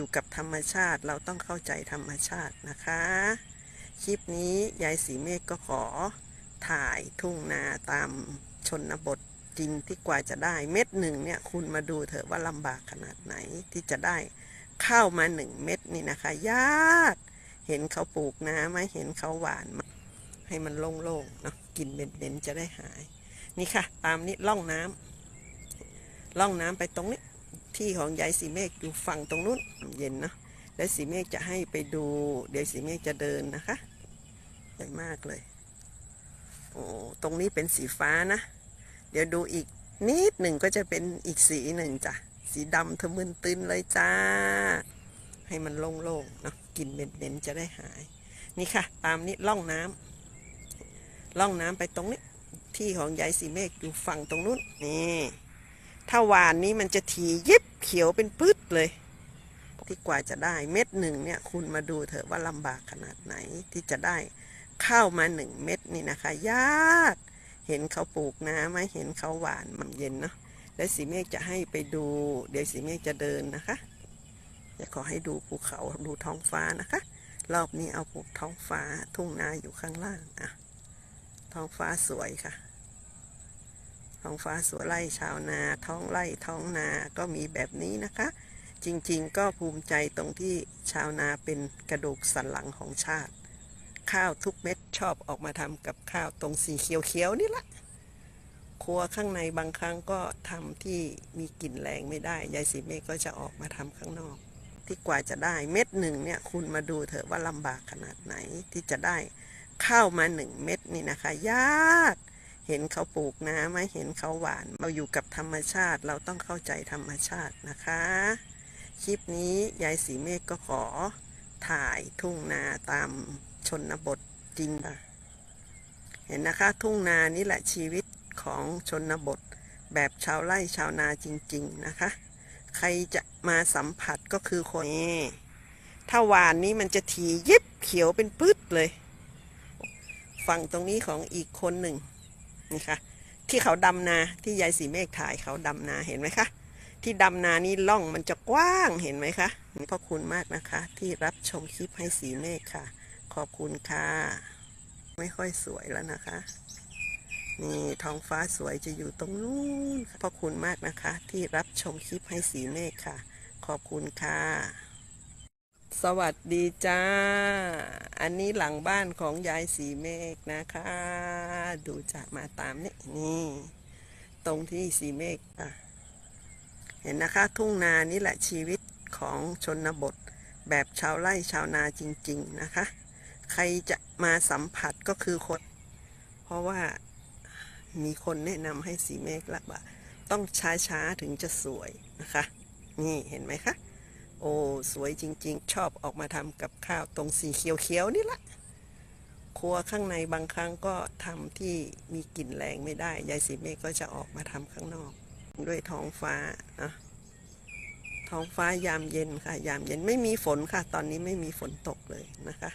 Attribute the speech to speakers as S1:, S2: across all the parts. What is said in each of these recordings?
S1: อยู่กับธรรมชาติ เราต้องเข้าใจธรรมชาตินะคะ คลิปนี้ยายสีเมฆก็ขอ ถ่ายทุ่งนาตามชนบทจริงที่กว่าจะได้เม็ดหนึ่งเนี่ยคุณมาดูเถอะว่าลำบากขนาดไหนที่จะได้ข้าวมาหนึ่งเม็ดนี่นะคะยากเห็นเขาปลูกนะไหมเห็นเขาหวานไหมให้มันโล่งๆเนาะกลินเบนๆจะได้หาย นี่ค่ะ ตามนี้ล่องน้ำล่องน้ำไปตรงนี้ ที่ของยายสีเมฆอยู่ฝั่งตรงนู้นเย็นเนาะแล้วสีเมฆจะให้ไปดูเดี๋ยวสีเมฆจะเดินนะคะใหญ่มากเลยโอ้ตรงนี้เป็นสีฟ้านะ เดี๋ยวดูอีกนิดหนึ่งก็จะเป็นอีกสีหนึ่งจ้ะสีดำทะมึนตึนเลยจ้า ให้มันโล่งๆเนาะกลินเบนๆจะได้หาย นี่ค่ะ ตามนี้ล่องน้ำล่องน้ำไปตรงนี้ที่ของยายสีเมฆอยู่ฝั่งตรงนู้นนี่ถ้าหวานนี้มันจะถียิบ ขียวเป็นพืชเลยที่กว่าจะได้เม็ดหนึ่งเนี่ยคุณมาดูเถอะว่าลำบากขนาดไหนที่จะได้ข้าวมาหนึ่งเม็ดนี่นะคะ ยาก เห็นเขาปลูกนะไหมเห็นเขาหวานมันเย็นเนาะแล้วสีเมฆจะให้ไปดู เดี๋ยวสีเมฆจะเดินนะคะจะขอให้ดูภูเขาดูท้องฟ้านะคะ รอบนี้เอาภูกท้องฟ้าทุ่งนาอยู่ข้างล่างอะท้องฟ้าสวยค่ะ ท้องฟ้าสวยไร่ชาวนา ท้องไร่ท้องนาก็มีแบบนี้นะคะ จริงๆ ก็ภูมิใจตรงที่ชาวนาเป็นกระดูกสันหลังของชาติ ข้าวทุกเม็ดชอบออกมาทำกับข้าวตรงสีเขียวๆนี่แหละครัวข้างในบางครั้งก็ทำที่มีกลิ่นแรงไม่ได้ยายสีเมฆก็จะออกมาทำข้างนอก ที่กว่าจะได้เม็ดหนึ่งเนี่ยคุณมาดูเถอะว่าลำบากขนาดไหนที่จะได้ข้าวมาหนึ่งเม็ดนี่นะคะ ยาก เห็นเขาปลูกนะไหมเห็นเขาหวาน เราอยู่กับธรรมชาติ เราต้องเข้าใจธรรมชาตินะคะ คลิปนี้ยายสีเมฆก็ขอ ถ่ายทุ่งนาตามชนบทจริงค่ะเห็นนะคะ ทุ่งนานี่แหละชีวิตของชนบท แบบชาวไร่ชาวนาจริง ๆนะคะ ใครจะมาสัมผัสก็คือคนนี้ถ้าหวานนี้มันจะถียิบเขียวเป็นพืชเลย ฝั่งตรงนี้ของอีกคนหนึ่ง นี่ค่ะ ที่เขาดำนาที่ยายสีเมฆถ่ายเขาดำนาเห็นไหมคะ ที่ดำนานี่ล่องมันจะกว้างเห็นไหมคะขอบคุณมากนะคะ ที่รับชมคลิปให้สีเมฆค่ะ ขอบคุณค่ะ ไม่ค่อยสวยแล้วนะคะ นี่ท้องฟ้าสวยจะอยู่ตรงนู้นขอบคุณมากนะคะ ที่รับชมคลิปให้สีเมฆค่ะ ขอบคุณค่ะ สวัสดีจ้า อันนี้หลังบ้านของยายสีเมฆนะคะ ดูจากมาตามนี่นี่ ตรงที่สีเมฆอะ เห็นนะคะ ทุ่งนานี่แหละชีวิตของชนบท แบบชาวไร่ชาวนาจริง ๆนะคะ ใครจะมาสัมผัสก็คือคน เพราะว่ามีคนแนะนำให้สีเมฆละว่าต้องช้าๆถึงจะสวยนะคะ นี่เห็นไหมคะ โอ้สวยจริง ๆ ชอบออกมาทำกับข้าวตรงสีเขียวๆนี่ละครัวข้างในบางครั้งก็ทำที่มีกลิ่นแรงไม่ได้ยายสีเมฆก็จะออกมาทำข้างนอก ด้วยท้องฟ้านะท้องฟ้ายามเย็นค่ะ ยามเย็นไม่มีฝนค่ะ ตอนนี้ไม่มีฝนตกเลยนะคะ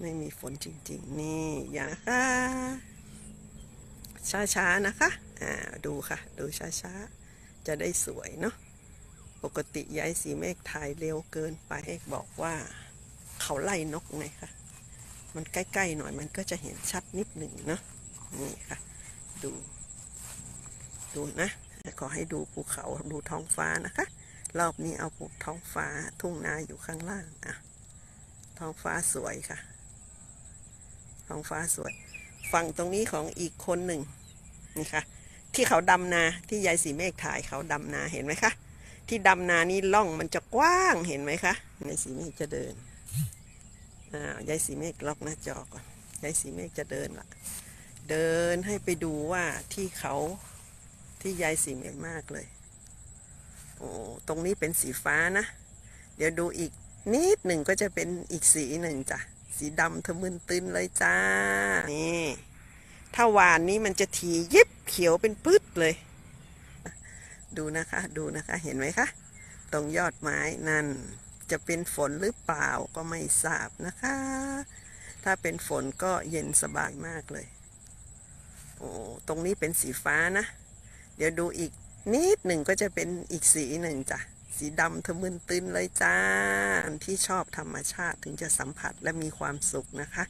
S1: ไม่มีฝนจริง ๆ นี่อย่านะคะช้าๆนะคะอ่าดูค่ะ ดูช้าๆ จะได้สวยเนาะ ปกติยายสีเมฆถ่ายเร็วเกินไปเอกบอกว่าเขาไล่นกไงคะมันใกล้ๆหน่อยมันก็จะเห็นชัดนิดหนึ่งเนาะนี่ค่ะ ดู ดูนะขอให้ดูภูเขาดูท้องฟ้านะคะ รอบนี้เอาภูท้องฟ้าทุ่งนาอยู่ข้างล่างอะท้องฟ้าสวยค่ะ ท้องฟ้าสวย ฝั่งตรงนี้ของอีกคนหนึ่งนี่ค่ะ ที่เขาดำนาที่ยายสีเมฆถ่ายเขาดำนาเห็นไหมคะ ที่ดำนานี่ล่องมันจะกว้างเห็นไหมคะยายสีเมฆจะเดินอ้าวยายสีเมฆล็อกหน้าจอก่อนยายสีเมฆจะเดินละเดินให้ไปดูว่าที่เขาที่ยายสีเมฆมากเลยโอ้ตรงนี้เป็นสีฟ้านะ เดี๋ยวดูอีกนิดหนึ่งก็จะเป็นอีกสีหนึ่งจ้ะสีดำทะมึนตึนเลยจ้านี่ถ้าวานนี้มันจะถียิบเขียวเป็นพืชเลย ดูนะคะดูนะคะเห็นไหมคะ ตรงยอดไม้นั่น จะเป็นฝนหรือเปล่าก็ไม่ทราบนะคะ ถ้าเป็นฝนก็เย็นสบายมากเลย โอ้ตรงนี้เป็นสีฟ้านะ เดี๋ยวดูอีกนิดหนึ่งก็จะเป็นอีกสีหนึ่งจ้ะสีดำทะมึนตึนเลยจ้าที่ชอบธรรมชาติถึงจะสัมผัสและมีความสุขนะคะ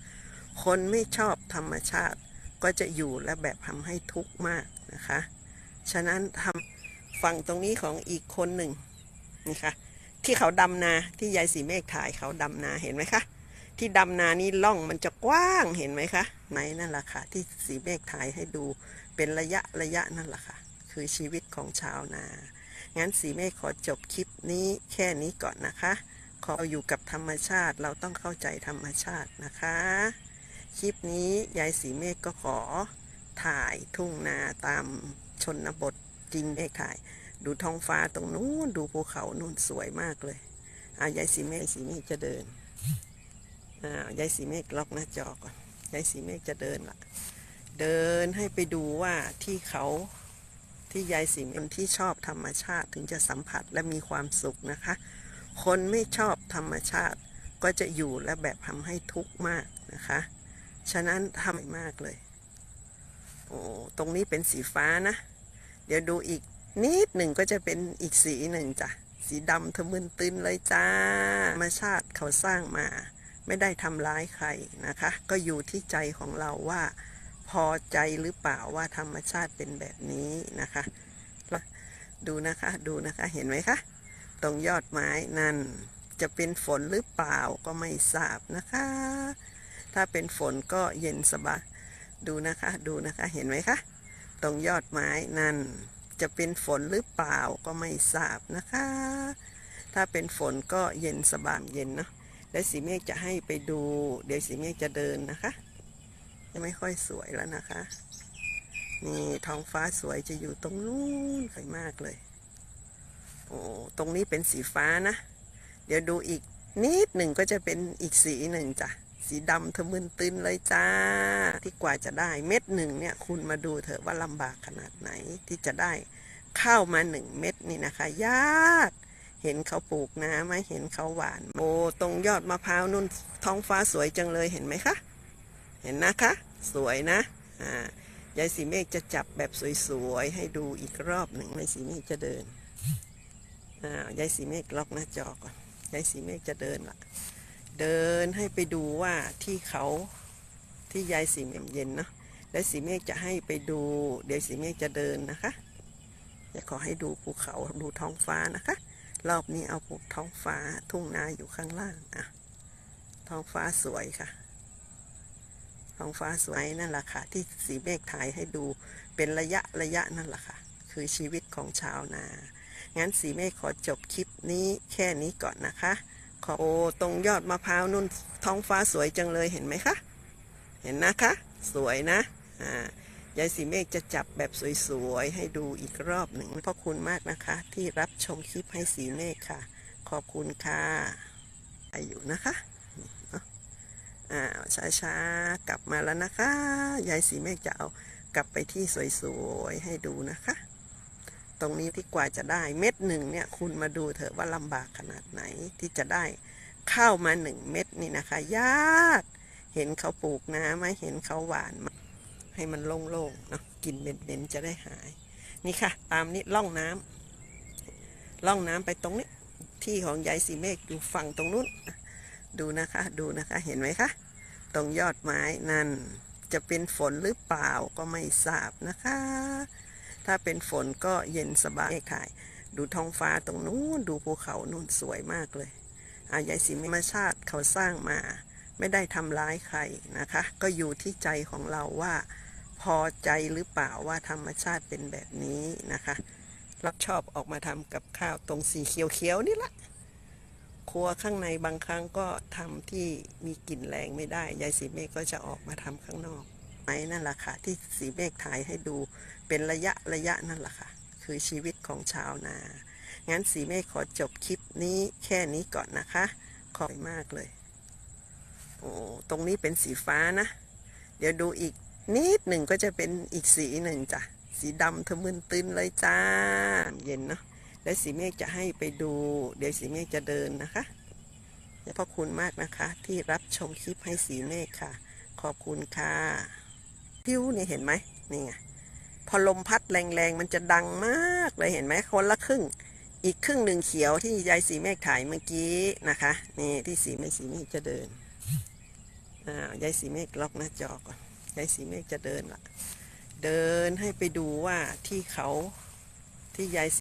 S1: คนไม่ชอบธรรมชาติก็จะอยู่และแบบทำให้ทุกข์มากนะคะ ฉะนั้นทำ ฝั่งตรงนี้ของอีกคนหนึ่งนี่ค่ะที่เขาดำนาที่ยายสีเมฆถ่ายเขาดำนาเห็นไหมคะที่ดำนานี่ล่องมันจะกว้างเห็นไหมคะไหนนั่นแหละค่ะ ที่สีเมฆถ่ายให้ดูเป็นระยะระยะนั่นแหละค่ะ คือชีวิตของชาวนางั้นสีเมฆขอจบคลิปนี้แค่นี้ก่อนนะคะ ขออยู่กับธรรมชาติเราต้องเข้าใจธรรมชาตินะคะ คลิปนี้ยายสีเมฆก็ขอถ่ายทุ่งนาตามชนบท จริงเมฆถ่าย ดูท้องฟ้าตรงนู้นดูภูเขานู่นสวยมากเลยอะยายสีเมฆสีเมฆจะเดินอ่ายายสีเมฆล็อกหน้าจอก่อนยายสีเมฆจะเดินละเดินให้ไปดูว่าที่เขาที่ยายสีเมฆที่ชอบธรรมชาติถึงจะสัมผัสและมีความสุขนะคะ คนไม่ชอบธรรมชาติก็จะอยู่และแบบทำให้ทุกข์มากนะคะ ฉะนั้นทำมากเลย โอ้ ตรงนี้เป็นสีฟ้านะ เดี๋ยวดูอีกนิดหนึ่งก็จะเป็นอีกสีหนึ่งจ้ะ สีดำทะมึนตึนเลยจ้าธรรมชาติเขาสร้างมา ไม่ได้ทำร้ายใครนะคะ ก็อยู่ที่ใจของเราว่า พอใจหรือเปล่าว่าธรรมชาติเป็นแบบนี้นะคะดูนะคะดูนะคะเห็นไหมคะ ตรงยอดไม้นั่นจะเป็นฝนหรือเปล่าก็ไม่ทราบนะคะ ถ้าเป็นฝนก็เย็นสบายดูนะคะดูนะคะเห็นไหมคะ ตรงยอดไม้นั่น จะเป็นฝนหรือเปล่าก็ไม่ทราบนะคะ ถ้าเป็นฝนก็เย็นสบายเย็นเนาะและสีเมฆจะให้ไปดู เดี๋ยวสีเมฆจะเดินนะคะจะไม่ค่อยสวยแล้วนะคะ นี่ท้องฟ้าสวยจะอยู่ตรงนู้นสวยมากเลย โอ้ตรงนี้เป็นสีฟ้านะ เดี๋ยวดูอีกนิดหนึ่งก็จะเป็นอีกสีหนึ่งจ้ะ สีดำทะมึนตึนเลยจ้า ที่กว่าจะได้เม็ดหนึ่งเนี่ยคุณมาดูเถอะว่าลำบากขนาดไหนที่จะได้ข้าวมาหนึ่งเม็ดนี่นะคะ ยากเห็นเขาปลูกนะไหมเห็นเขาหวาน โอ้ตรงยอดมะพร้าวนุ่นท้องฟ้าสวยจังเลยเห็นไหมคะ เห็นนะคะ สวยนะอ่ายายสีเมฆจะจับแบบสวยๆให้ดูอีกรอบหนึ่งยายสีเมฆจะเดินอ่ายายสีเมฆล็อกหน้าจอก่อนยายสีเมฆจะเดินละ เดินให้ไปดูว่าที่เขาที่ยายสีเมฆเย็นเนาะและสีเมฆจะให้ไปดู เดี๋ยวสีเมฆจะเดินนะคะจะขอให้ดูภูเขาดูท้องฟ้านะคะ รอบนี้เอาภูท้องฟ้าทุ่งนาอยู่ข้างล่างอะท้องฟ้าสวยค่ะ ท้องฟ้าสวยนั่นแหละค่ะ ที่สีเมฆถ่ายให้ดูเป็นระยะระยะนั่นแหละค่ะ คือชีวิตของชาวนา งั้นสีเมฆขอจบคลิปนี้แค่นี้ก่อนนะคะ ขอโอ้ตรงยอดมะพร้าวนุ่นท้องฟ้าสวยจังเลยเห็นไหมคะ เห็นนะคะ สวยนะอ่ายายสีเมฆจะจับแบบสวยๆ ให้ดูอีกรอบหนึ่งขอบคุณมากนะคะ ที่รับชมคลิปให้สีเมฆค่ะ ขอบคุณค่ะอายุนะคะอ่าช้าๆ กลับมาแล้วนะคะ ยายสีเมฆจะเอากลับไปที่สวยๆ ให้ดูนะคะ ตรงนี้ที่กว่าจะได้เม็ดหนึ่งเนี่ยคุณมาดูเถอะว่าลำบากขนาดไหนที่จะได้ข้าวมาหนึ่งเม็ดนี่นะคะยากเห็นเขาปลูกนะไหมเห็นเขาหวานไหมให้มันโล่งๆเนาะกลินเหม็นๆจะได้หาย นี่ค่ะ ตามนี้ล่องน้ำล่องน้ำไปตรงนี้ ที่ของยายสีเมฆอยู่ฝั่งตรงนู้น ดูนะคะดูนะคะเห็นไหมคะ ตรงยอดไม้นั่นจะเป็นฝนหรือเปล่าก็ไม่ทราบนะคะ ถ้าเป็นฝนก็เย็นสบายถ่าย ดูท้องฟ้าตรงนู้นดูภูเขานู่นสวยมากเลยอายายศรีธรรมชาติเขาสร้างมา ไม่ได้ทำร้ายใครนะคะ ก็อยู่ที่ใจของเราว่า พอใจหรือเปล่าว่าธรรมชาติเป็นแบบนี้นะคะเราชอบออกมาทำกับข้าวตรงสีเขียวๆนี่ละครัวข้างในบางครั้งก็ทำที่มีกลิ่นแรงไม่ได้ ยายสีเมฆก็จะออกมาทำข้างนอก ไม้นั่นแหละค่ะ ที่สีเมฆถ่ายให้ดูเป็นระยะระยะนั่นแหละค่ะ คือชีวิตของชาวนา งั้นสีเมฆขอจบคลิปนี้แค่นี้ก่อนนะคะ ขอบคุณมากเลย โอ้ตรงนี้เป็นสีฟ้านะ เดี๋ยวดูอีกนิดหนึ่งก็จะเป็นอีกสีหนึ่งจ้ะ สีดำทะมึนตึนเลยจ้า เย็นเนาะและสีเมฆจะให้ไปดู เดี๋ยวสีเมฆจะเดินนะคะขอบคุณมากนะคะ ที่รับชมคลิปให้สีเมฆค่ะ ขอบคุณค่ะ พิวนี่เห็นไหมนี่ไงพอลมพัดแรงๆมันจะดังมากเลยเห็นไหมคนละครึ่ง อีกครึ่งหนึ่งเขียวที่ยายสีเมฆถ่ายเมื่อกี้นะคะ นี่ที่สีเมฆสีเมฆจะเดินอ้าวยายสีเมฆล็อกหน้าจอก่อนยายสีเมฆจะเดินละเดินให้ไปดูว่าที่เขาที่ยาย